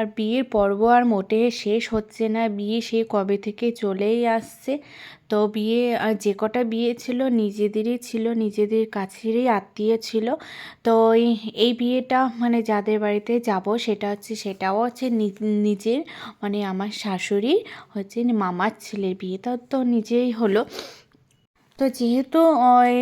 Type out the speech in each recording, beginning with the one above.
আর বিয়ের পর্ব আর মোটে শেষ হচ্ছে না। বিয়ে সে কবে থেকে চলেই আসছে? তো বিয়ে যে কটা বিয়ে ছিল নিজেদেরই ছিল, নিজেদের কাছেরই আত্মীয় ছিল। তো এই বিয়েটা মানে যাদের বাড়িতে যাব সেটা হচ্ছে, সেটাও হচ্ছে নিজের মানে আমার শাশুড়ি হচ্ছে মামার ছেলের বিয়ে। তো নিজেই হলো। তো যেহেতু ওই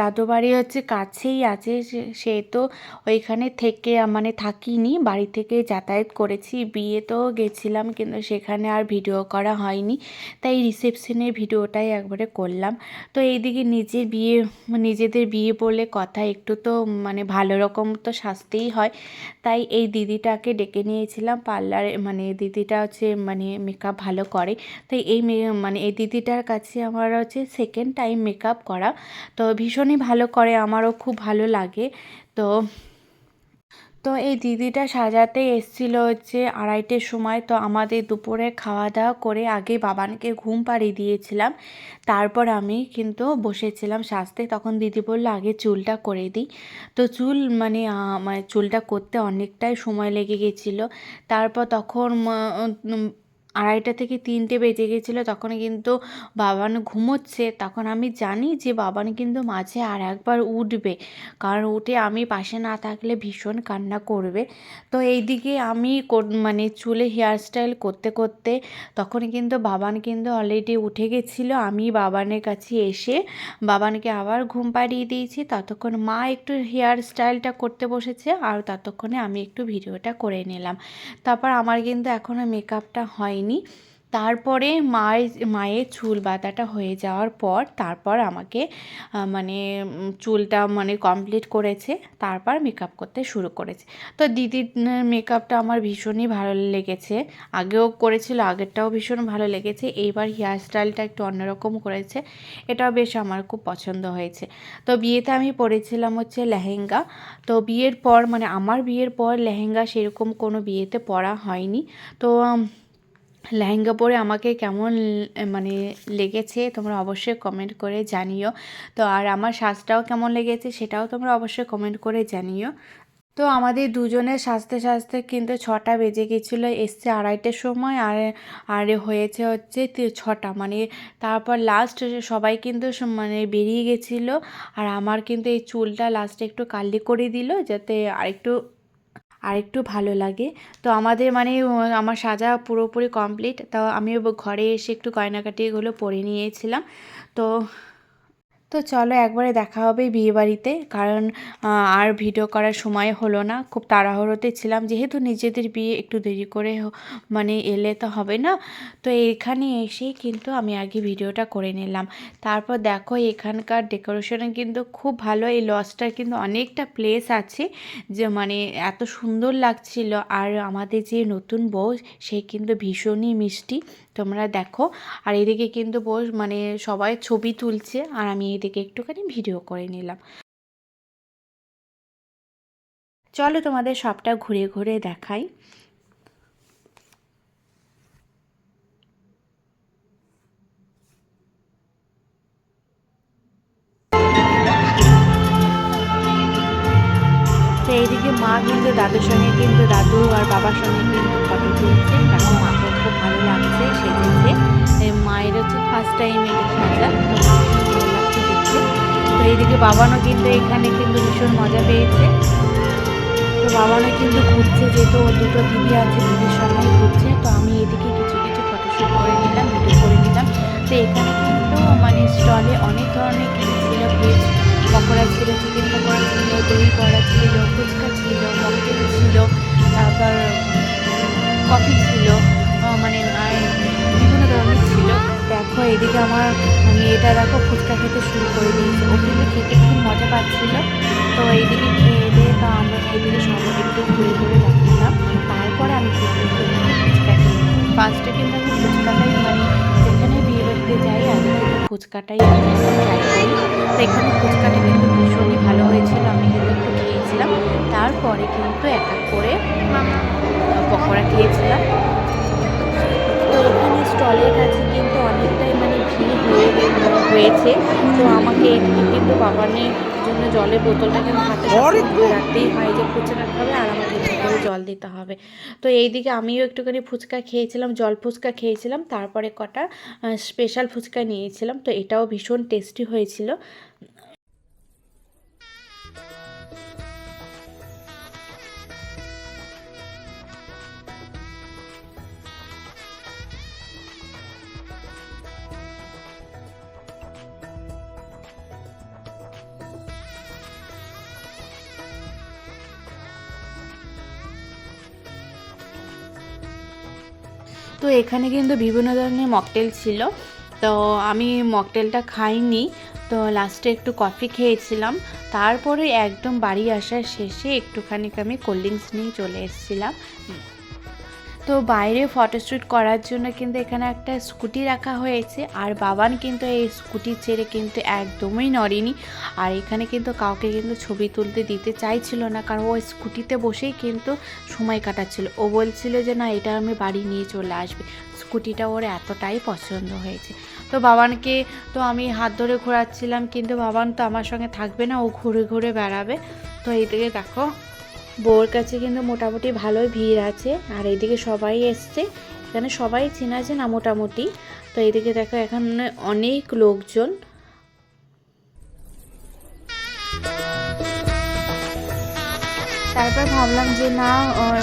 দাদু বাড়ি হচ্ছে কাছেই আছে, সে সেহেতু ওইখানে থেকে মানে থাকিনি, বাড়ি থেকে যাতায়াত করেছি বিয়েতেও গেছিলাম কিন্তু সেখানে আর ভিডিও করা হয়নি, তাই রিসেপশনের ভিডিওটাই একবারে করলাম। তো এইদিকে নিজের বিয়ে, নিজেদের বিয়ে বলে কথা একটু তো মানে ভালো রকম তো সাজতেই হয়, তাই এই দিদিটাকে ডেকে নিয়েছিলাম পার্লারে মানে দিদিটা হচ্ছে মানে মেকআপ ভালো করে, তাই এই মানে এই দিদিটার কাছে আমার হচ্ছে সেকেন্ড টাইম মেকআপ করা। তো ভীষণই ভালো করে, আমারও খুব ভালো লাগে। তো তো এই দিদিটা সাজাতে এসেছিল হচ্ছে আড়াইটের সময়। তো আমাদের দুপুরে খাওয়া দাওয়া করে আগে বাবানকে ঘুম পাড়িয়ে দিয়েছিলাম। তারপর আমি কিন্তু বসেছিলাম সাজতে। তখন দিদি বলল, আগে চুলটা করে দিই। তো চুল মানে মানে চুলটা করতে অনেকটাই সময় লেগে গেছিল। তারপর তখন আড়াইটা থেকে তিনটে বেজে গেছিল, তখন কিন্তু বাবান ঘুমোচ্ছে। তখন আমি জানি যে বাবান কিন্তু মাঝে আর একবার উঠবে, কারণ উঠে আমি পাশে না থাকলে ভীষণ কান্না করবে। তো এইদিকে আমি মানে চুলে হেয়ার স্টাইল করতে করতে তখন কিন্তু বাবান কিন্তু অলরেডি উঠে গেছিল। আমি বাবানের কাছে এসে বাবানকে আবার ঘুম পাড়িয়ে দিয়েছি। ততক্ষণ মা একটু হেয়ার স্টাইলটা করতে বসেছে আর ততক্ষণে আমি একটু ভিডিওটা করে নিলাম। তারপর আমার কিন্তু এখনও মেকআপটা হয়নি। হয়নি তারপরে মায়ের মায়ের চুল বাঁধাটা হয়ে যাওয়ার পর তারপর আমাকে মানে চুলটা মানে কমপ্লিট করেছে। তারপর মেকআপ করতে শুরু করেছে। তো দিদির মেকআপটা আমার ভীষণই ভালো লেগেছে। আগেও করেছিল, আগেরটাও ভীষণ ভালো লেগেছে। এইবার হেয়ার স্টাইলটা একটু অন্যরকম করেছে। এটাও বেশ আমার খুব পছন্দ হয়েছে। তো বিয়েতে আমি পরেছিলাম হচ্ছে লেহেঙ্গা। তো বিয়ের পর মানে আমার বিয়ের পর লেহেঙ্গা সেরকম কোনো বিয়েতে পরা হয়নি। তো লেহেঙ্গা পরে আমাকে কেমন মানে লেগেছে তোমরা অবশ্যই কমেন্ট করে জানিও। তো আর আমার সাজটাও কেমন লেগেছে সেটাও তোমরা অবশ্যই কমেন্ট করে জানিও। তো আমাদের দুজনের সাজতে সাজতে কিন্তু ছটা বেজে গেছিল, এসছে আড়াইটের সময় আর আর হয়েছে হচ্ছে ছটা। মানে তারপর লাস্ট সবাই কিন্তু মানে বেরিয়ে গেছিল আর আমার কিন্তু এই চুলটা লাস্টে একটু কালি করে দিল যাতে আরেকটু আরেকটু ভালো লাগে। তো আমাদের মানে আমার সাজা পুরোপুরি কমপ্লিট তো আমি ঘরে এসে একটু গয়নাকাটি এগুলো পরে নিয়েছিলাম। তো তো চলো একবারে দেখা হবে বিয়েবাড়িতে, কারণ আর ভিডিও করার সময় হলো না। খুব তাড়াহুড়োতে ছিলাম, যেহেতু নিজেদের বিয়ে একটু দেরি করে মানে এলে তো হবে না। তো এখানে এসেই কিন্তু আমি আগে ভিডিওটা করে নিলাম। তারপর দেখো এখানকার ডেকোরেশনে কিন্তু খুব ভালো, এই লজটার কিন্তু অনেকটা প্লেস আছে। যে মানে এত সুন্দর লাগছিল, আর আমাদের যে নতুন বউ, সে কিন্তু ভীষণই মিষ্টি। তোমরা দেখো, আর এদিকে কিন্তু বস মানে সবাই ছবি তুলছে, আর আমি এদিকে একটুখানি ভিডিও করে নিলাম। চলো তোমাদের সবটা ঘুরে ঘুরে দেখাই। তো এইদিকে মা কিন্তু দাদুর সঙ্গে কিন্তু দাদু আর বাবার সঙ্গে কিন্তু ফটো তুলছে। দেখো মাকে খুব ভালো লাগছে সেজেছে মায়ের হচ্ছে ফার্স্ট টাইম এটা সাজা এইদিকে বাবানও কিন্তু এখানে কিন্তু ভীষণ মজা পেয়েছে। তো বাবানও কিন্তু ঘুরছে, যেহেতু ও দুটো দিদি আছে, দিদির সঙ্গে ঘুরছে, তো আমি এদিকে কিছু কিছু ফটোশ্যুট করে নিলাম ভিডিও করে নিলাম। তো এখানে কিন্তু মানে স্টলে অনেক ধরনের কিছু ছিল ভেজ পকোড়া ছিল চিকেন পকোড়া ছিল, দই বড়া ছিল, ফুচকা ছিল মকটেল ছিল, তারপর কফি ছিল মানে বিভিন্ন দেখো, এদিকে আমার মেয়েটা দেখো, ফুচকা খেতে শুরু করে দিয়েছে। ও কিন্তু খেতে খুব মজা পাচ্ছিল। তো এইদিকে খেয়ে দিয়ে তো আমরা এদিকে সবাই একটু ঘুরে ঘুরে দেখালাম। তারপরে আমি ফুচকা খেয়ে ফার্স্টে কিন্তু আমি ফুচকাটাই মানে যেখানে বিয়ে বাড়িতে যাই, আমি কিন্তু ফুচকাটাই তো এখানে ফুচকাটা কিন্তু ভীষণই ভালো হয়েছিল, আমি কিন্তু একটু খেয়েছিলাম। তারপরে কিন্তু এক এক করে পকোড়া খেয়েছিলাম। তো এখানে স্টলের কাছে কিন্তু অনেকটাই হয়ে হয়েছে। তো আমাকে কিন্তু বাবানের জন্য জলের বোতলটাকে কিন্তু হাতে রাখতেই হয় যে রাখতে হবে আর আমাকে একটু করে জল দিতে হবে। তো এইদিকে আমিও একটুখানি ফুচকা খেয়েছিলাম জল ফুচকা খেয়েছিলাম তারপরে কটা স্পেশাল ফুচকা নিয়েছিলাম। তো এটাও ভীষণ টেস্টি হয়েছিল। তো এখানে কিন্তু বিভিন্ন ধরনের মকটেল ছিল। তো আমি মকটেলটা খাইনি। তো লাস্টে একটু কফি খেয়েছিলাম। তারপরে একদম বাড়ি আসার শেষে একটুখানি আমি কোল্ড ড্রিঙ্কস নিয়ে চলে এসেছিলাম। তো বাইরে ফটোশ্যুট করার জন্য কিন্তু এখানে একটা স্কুটি রাখা হয়েছে। আর বাবান কিন্তু এই স্কুটি ছেড়ে কিন্তু একদমই নড়েনি। আর এখানে কিন্তু কাউকে কিন্তু ছবি তুলতে দিতে চাইছিল না, কারণ ও স্কুটিতে বসেই কিন্তু সময় কাটাচ্ছিল। ও বলছিল যে, না, এটা আমি বাড়ি নিয়ে চলে আসবে। স্কুটিটা ওর এতটাই পছন্দ হয়েছে। তো বাবানকে তো আমি হাত ধরে ঘোরাচ্ছিলাম, কিন্তু বাবান তো আমার সঙ্গে থাকবে না, ও ঘুরে ঘুরে বেড়াবে। তো এই দিকে দেখো বউর কাছে কিন্তু মোটামুটি ভালোই ভিড় আছে, আর এইদিকে সবাই এসছে। এখানে সবাই চেনা আছে না মোটামুটি। তো এইদিকে দেখো, এখানে অনেক লোকজন। তারপর ভাবলাম যে না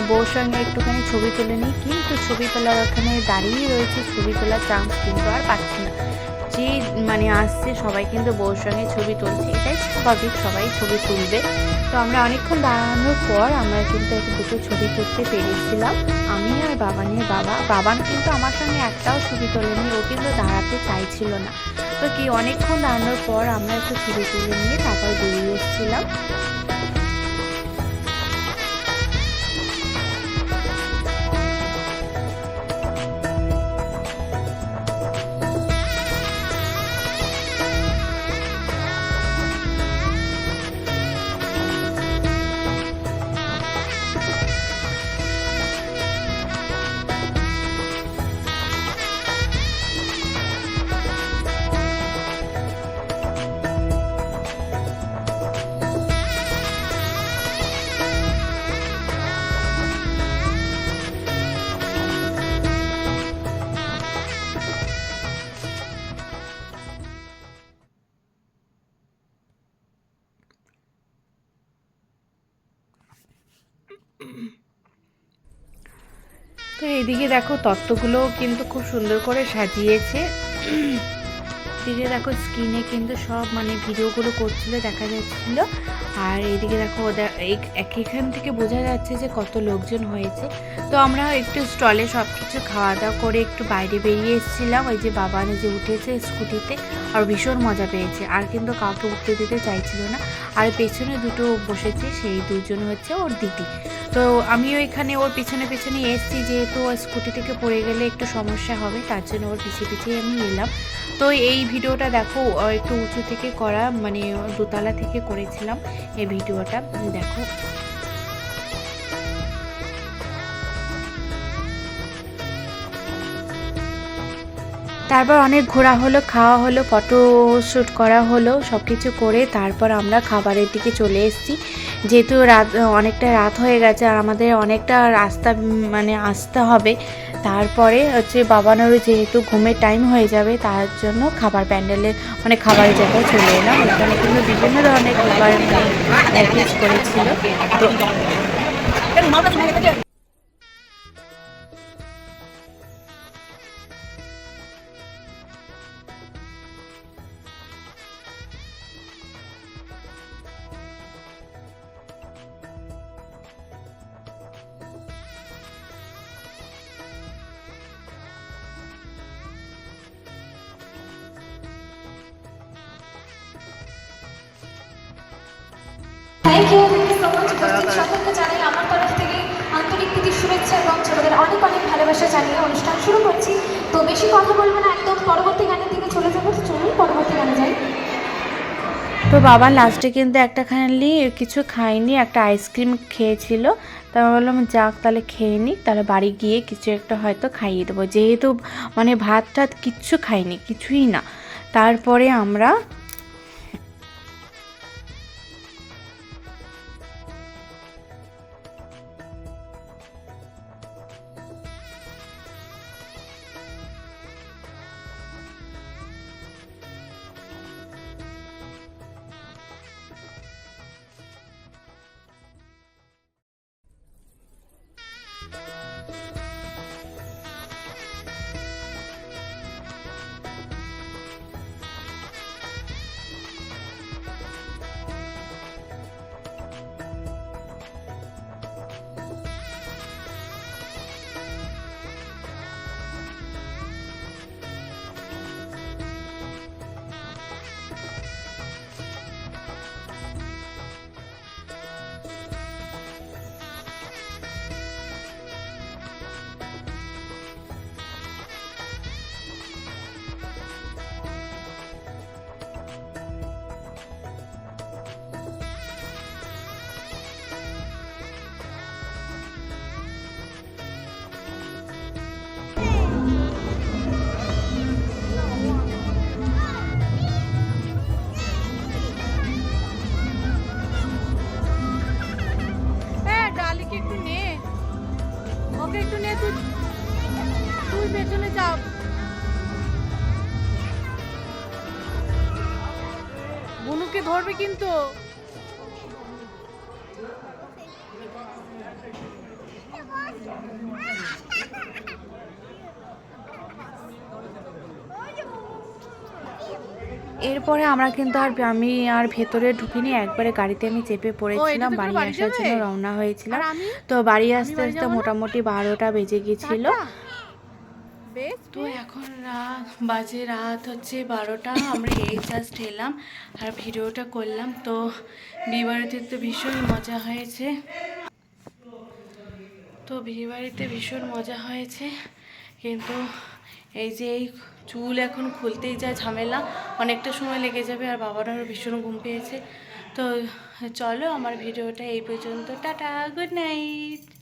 বউর সঙ্গে একটুখানি ছবি তুলে নিই। কিন্তু ছবি তোলার ওখানে দাঁড়িয়ে রয়েছে, ছবি তোলার চান্স কিন্তু আর পাচ্ছি না। যে মানে আসছে, সবাই কিন্তু বউর সঙ্গে ছবি তুলছে। এটাই স্বাভাবিক, সবাই ছবি তুলবে। তো আমরা অনেকক্ষণ দাঁড়ানোর পর আমরা কিন্তু একটু দুটো ছবি তুলতে পেরেছিলাম। আমি আর বাবা নিয়ে বাবা। বাবান কিন্তু আমার সঙ্গে একটাও ছবি তোলেনি, ও কিন্তু দাঁড়াতে চাইছিল না। তো কি, অনেকক্ষণ দাঁড়ানোর পর আমরা একটু ছবি তুলে নিয়ে তারপর বেরিয়ে এসেছিলাম। তো এইদিকে দেখো তত্ত্বগুলো কিন্তু খুব সুন্দর করে সাজিয়েছে। এদিকে দেখো স্ক্রিনে কিন্তু সব মানে ভিডিওগুলো করছিল, দেখা যাচ্ছিল। আর এইদিকে দেখো ওদের এখান থেকে বোঝা যাচ্ছে যে কত লোকজন হয়েছে। তো আমরা একটু স্টলে সব কিছু খাওয়া দাওয়া করে একটু বাইরে বেরিয়ে এসেছিলাম। ওই যে বাবা যে উঠেছে স্কুটিতে আর ভীষণ মজা পেয়েছে। আর কিন্তু কাউকে উঠতে দিতে চাইছিল না। আর পেছনে দুটো বসেছে, সেই দুজন হচ্ছে ওর দিদি। তো আমিও এখানে ওর পিছনে পিছনে এসেছি, যেহেতু ওর স্কুটি থেকে পড়ে গেলে একটু সমস্যা হবে, তার জন্য ওর পিছিয়ে পিছিয়ে আমি এলাম। তো এই ভিডিওটা দেখো একটু উঁচু থেকে করা মানে দোতলা থেকে করেছিলাম এই ভিডিওটা, দেখো। তারপর অনেক ঘোরা হলো, খাওয়া হলো, ফটো শ্যুট করা হলো সব কিছু করে তারপর আমরা খাবারের দিকে চলে এসেছি। যেহেতু রাত, অনেকটা রাত হয়ে গেছে আর আমাদের অনেকটা রাস্তা মানে আসতে হবে। তারপরে হচ্ছে বাবানোরও যেহেতু ঘুমের টাইম হয়ে যাবে, তার জন্য খাবার প্যান্ডেলে মানে খাবারের জায়গায় চলে এলাম। এখানে কিন্তু বিভিন্ন ধরনের খাবার মানে প্যাকেজ করেছিল। তো শুভেচ্ছা এবং ছোটদের অনেক অনেক ভালোবাসা জানিয়ে অনুষ্ঠান শুরু করছি। তো বেশি কথা বলব না, একদম পরবর্তী গানের দিকে চলে যাব। চলুন পরবর্তী গানে যাই। তো বাবা লাস্টে কিন্তু একটা খালি কিছু খায়নি, একটা আইসক্রিম খেয়েছিল। তা বললাম, যাক, তাহলে খেয়ে নিই তাহলে বাড়ি গিয়ে কিছু একটা হয়তো খাইয়ে দেবো। যেহেতু মানে ভাত টাত কিচ্ছু খাইনি, কিছুই না। তারপরে আমরা হ্যাঁ কিন্তু। এরপরে আমরা কিন্তু আর আমি আর ভেতরে ঢুকিনি একবারে গাড়িতে আমি চেপে পড়েছিলাম বাড়ি আসার জন্য রওনা হয়েছিলাম। তো বাড়ি আসতে আসতে মোটামুটি বারোটা বেজে। বেশ তো এখন রাত, বাজে রাত হচ্ছে বারোটা, আমরা এই জাস্ট এলাম আর ভিডিওটা করলাম। তো বিয়েবাড়িতে তো ভীষণ মজা হয়েছে। তো বিয়েবাড়িতে ভীষণ মজা হয়েছে। কিন্তু এই যে এই চুল এখন খুলতেই যা ঝামেলা, অনেকটা সময় লেগে যাবে আর বাবারও ভীষণ ঘুম পেয়েছে। তো চলো আমার ভিডিওটা এই পর্যন্ত। Tata good night